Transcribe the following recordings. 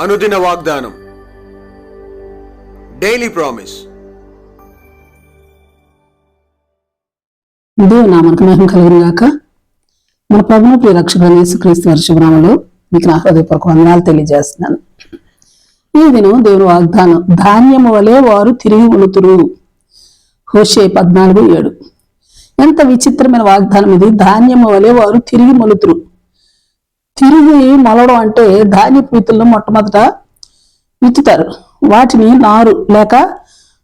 అనుదిన వాగ్దానం. Daily promise దేవుని నా మహిమ కలిగిన గాక మన ప్రభుత్వ ప్రియ రక్షకుడు యేసుక్రీస్తు వర్షభ్రామంలో మీకు నా హృదయపూర్వక వందనాలు తెలియజేస్తున్నాను. ఈ దినం దేవుని వాగ్దానం ధాన్యము వలె వారు తిరిగి ఉణుతురు హోషే పద్నాలుగు ఏడు. ఎంత విచిత్రమైన వాగ్దానం ఇది. ధాన్యము వలె వారు తిరిగి మొలుతురు తిరిగి మలవడం అంటే ధాన్యపు విత్తులను మొట్టమొదట విత్తుతారు. వాటిని నారు లేక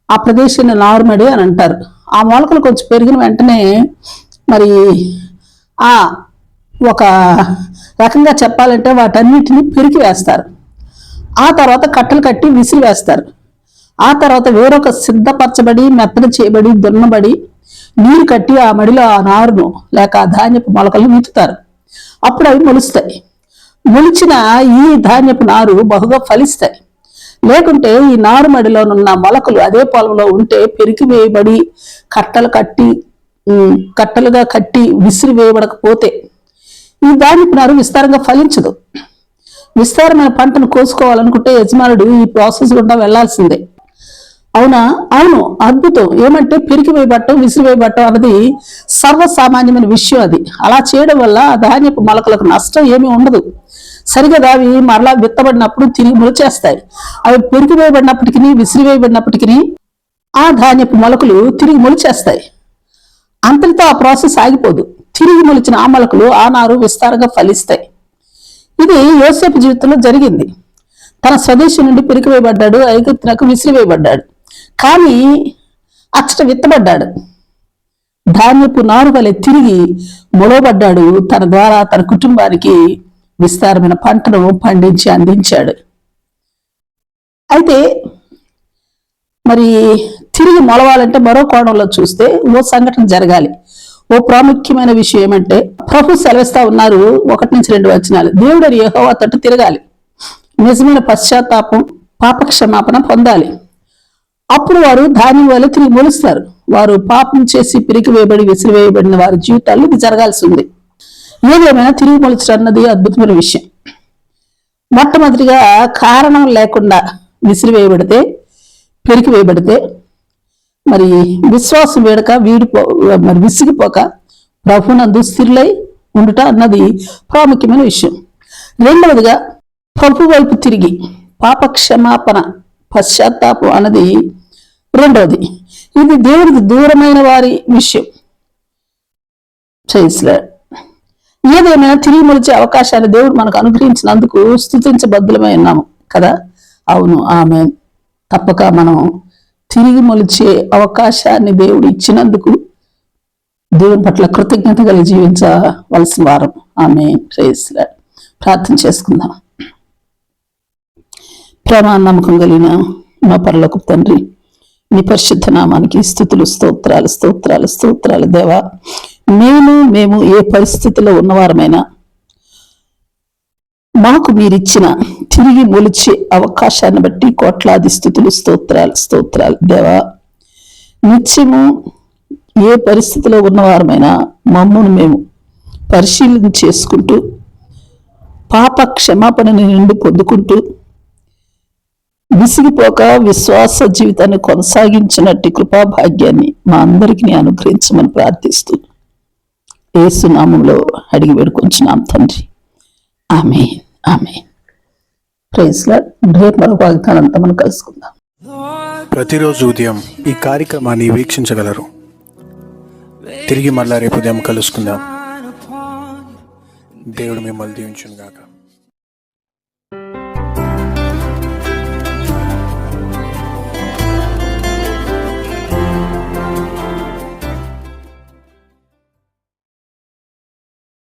ఆ ప్రదేశాన్ని నారుమడి అని అంటారు. ఆ మొలకలు కొంచెం పెరిగిన వెంటనే మరి ఆ ఒక రకంగా చెప్పాలంటే వాటన్నిటిని పెరికి వేస్తారు. ఆ తర్వాత కట్టలు కట్టి విసిరి వేస్తారు. ఆ తర్వాత వేరొక సిద్ధపరచబడి మెత్తన చేయబడి దున్నబడి నీరు కట్టి ఆ మడిలో ఆ నారును లేక ఆ ధాన్యపు మొలకలు విత్తుతారు. అప్పుడు అవి మొలుస్తాయి. మొలిచిన ఈ ధాన్యపు నారు బహుగా ఫలిస్తాయి. లేకుంటే ఈ నారుమడిలోనున్న మొలకలు అదే పొలంలో ఉంటే పెరికి వేయబడి కట్టలు కట్టి కట్టలుగా కట్టి విసిరి వేయబడకపోతే ఈ ధాన్యపు నారు విస్తారంగా ఫలించదు. విస్తారమైన పంటను కోసుకోవాలనుకుంటే యజమానుడు ఈ ప్రాసెస్ గుండా వెళ్ళాల్సిందే. అవునా? అవును. అద్భుతం. ఏమంటే పిరికి వేయబట్టం విసిరివేయబట్టం అన్నది సర్వసామాన్యమైన విషయం అది. అలా చేయడం వల్ల ధాన్యపు మొలకలకు నష్టం ఏమీ ఉండదు. సరిగా అవి మరలా విత్తబడినప్పుడు తిరిగి మొలిచేస్తాయి. అవి పెరికి వేయబడినప్పటికీ ఆ ధాన్యపు మొలకలు తిరిగి మొలిచేస్తాయి. అంతటితో ఆ ప్రాసెస్ ఆగిపోదు. తిరిగి మొలిచిన ఆ మొలకలు ఆ నారు విస్తారంగా ఫలిస్తాయి. ఇది యోసేపు జీవితంలో జరిగింది. తన స్వదేశం నుండి పిరికివేయబడ్డాడు ఐగుప్తునకు విసిరివేయబడ్డాడు కానీ అచ్చట విత్తబడ్డాడు. ధాన్యపు నారు వలె తిరిగి మొలవబడ్డాడు. తన ద్వారా తన కుటుంబానికి విస్తారమైన పంటను పండించి అందించాడు. అయితే మరి తిరిగి మొలవాలంటే మరో కోణంలో చూస్తే ఓ సంఘటన జరగాలి. ఓ ప్రాముఖ్యమైన విషయం ఏమంటే ప్రభు సెలవిస్తా ఉన్నారు. ఒకటి నుంచి రెండు వచనాలు. దేవుడు యెహోవా తట్టు తిరగాలి. నిజమైన పశ్చాత్తాపం పాప క్షమాపణ పొందాలి. అప్పుడు వారు ధాన్యం వల్ల తిరిగి మొలుస్తారు. వారు పాపం చేసి పిరికి వేయబడి విసిరివేయబడిన వారి జీవితాల్లో ఇది జరగాల్సి ఉంది. ఏదేమైనా తిరిగి మొలచడం అన్నది అద్భుతమైన విషయం. మొట్టమొదటిగా కారణం లేకుండా విసిరివేయబడితే పెరికి వేయబడితే మరి విశ్వాసం వేడక వీడిపో మరి విసిగిపోక ప్రభునందు స్థిరులై ఉండుట అన్నది ప్రాముఖ్యమైన విషయం. రెండవదిగా ప్రభు వైపు తిరిగి పాప క్షమాపణ పశ్చాత్తాపం అన్నది రెండవది. ఇది దేవుడికి దూరమైన వారి విషయం. చేసలే ఏదైనా తిరిగి మొలిచే అవకాశాన్ని దేవుడు మనకు అనుగ్రహించినందుకు స్థుతించబద్ధులమై ఉన్నాము కదా? అవును ఆమె తప్పక మనం తిరిగి మొలిచే అవకాశాన్ని దేవుడు ఇచ్చినందుకు దేవుని పట్ల కృతజ్ఞత కలిగి జీవించవలసిన వారం. ఆమె ప్రేయస్లే ప్రార్థన చేసుకుందాం. ప్రేమ నమ్మకం కలిగిన మా పర్లకు తండ్రి నీ పరిశుద్ధ నామానికి స్థుతులు స్తోత్రాలు స్తోత్రాలు స్తోత్రాలు. దేవా మేము మేము ఏ పరిస్థితిలో ఉన్నవారమైనా మాకు మీరిచ్చిన తిరిగి మొలిచే అవకాశాన్ని బట్టి కోట్లాది స్థుతులు స్తోత్రాలు స్తోత్రాలు. దేవా నిత్యము ఏ పరిస్థితిలో ఉన్నవారమైనా మమ్మను మేము పరిశీలన చేసుకుంటూ పాప క్షమాపణని నిండి పొందుకుంటూ విసిగిపోక విశ్వాస జీవితాన్ని కొనసాగించినట్టు కృపా భాగ్యాన్ని మా అందరికీ అనుగ్రహించమని ప్రార్థిస్తూ ఏసునామంలో అడిగి వేడుకొంచున్నాం తండ్రి. ఆమె ఆమె ప్రైజ్లా రేపు మనం కలుసుకుందాం. ప్రతిరోజు ఉదయం ఈ కార్యక్రమాన్ని వీక్షించగలరు. తిరిగి మళ్ళా రేపు ఉదయం కలుసుకుందాం. దేవుడు మిమ్మల్ని దీవించును గాక